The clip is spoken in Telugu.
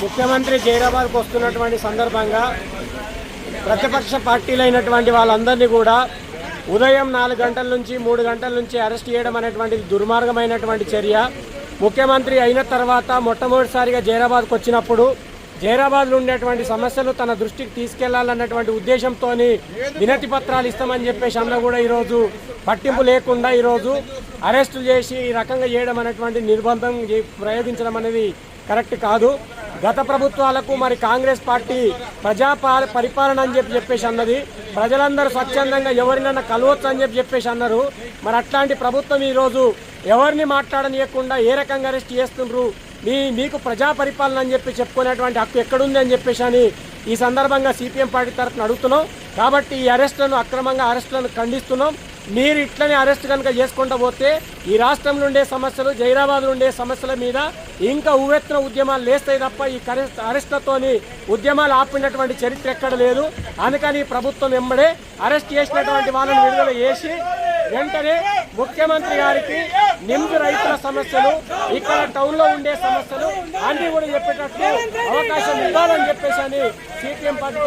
ముఖ్యమంత్రి జైరాబాద్కు వస్తున్నటువంటి సందర్భంగా ప్రతిపక్ష పార్టీలైనటువంటి వాళ్ళందరినీ కూడా ఉదయం నాలుగు గంటల నుంచి మూడు గంటల నుంచి అరెస్ట్ చేయడం అనేటువంటిది దుర్మార్గమైనటువంటి చర్య. ముఖ్యమంత్రి అయిన తర్వాత మొట్టమొదటిసారిగా జైరాబాద్కు వచ్చినప్పుడు జైరాబాద్లో ఉండేటువంటి సమస్యలు తన దృష్టికి తీసుకెళ్ళాలన్నటువంటి ఉద్దేశంతో వినతి పత్రాలు ఇస్తామని చెప్పేసి అందులో కూడా ఈరోజు పట్టింపు లేకుండా ఈరోజు అరెస్టులు చేసి ఈ రకంగా చేయడం అనేటువంటి నిర్బంధం ప్రయోగించడం అనేది కరెక్ట్ కాదు. గత ప్రభుత్వాలకు మరి కాంగ్రెస్ పార్టీ ప్రజా పరిపాలన అని చెప్పి చెప్పేసి అన్నది. ప్రజలందరూ స్వచ్ఛందంగా ఎవరినైనా కలవచ్చు అని చెప్పి చెప్పేసి అన్నారు. మరి అట్లాంటి ప్రభుత్వం ఈరోజు ఎవరిని మాట్లాడనీయకుండా ఏ రకంగా అరెస్ట్ చేస్తుండ్రు? మీ మీకు ప్రజా పరిపాలన అని చెప్పి చెప్పుకునేటువంటి హక్కు ఎక్కడుంది అని చెప్పేసి అని ఈ సందర్భంగా సిపిఎం పార్టీ తరఫున అడుగుతున్నాం. కాబట్టి ఈ అరెస్టులను అక్రమంగా అరెస్టులను ఖండిస్తున్నాం. మీరు ఇట్లనే అరెస్ట్ కనుక చేసుకుంటూ పోతే ఈ రాష్ట్రంలో ఉండే సమస్యలు జైరాబాద్లో ఉండే సమస్యల మీద ఇంకా ఉవ్వెత్తున ఉద్యమాలు లేస్తాయి తప్ప ఈ కరెస్ట్ ఉద్యమాలు ఆపినటువంటి చరిత్ర ఎక్కడ లేదు. అందుకని ప్రభుత్వం వెంబడే అరెస్ట్ చేసినటువంటి వాళ్ళని విడుదల చేసి వెంటనే ముఖ్యమంత్రి గారికి నిమ్స్ రైతుల సమస్యలు ఇక్కడ టౌన్లో ఉండే సమస్యలు అన్ని కూడా చెప్పేటట్లు అవకాశం ఇవ్వాలని చెప్పేసి అని సిపిఎం పార్టీ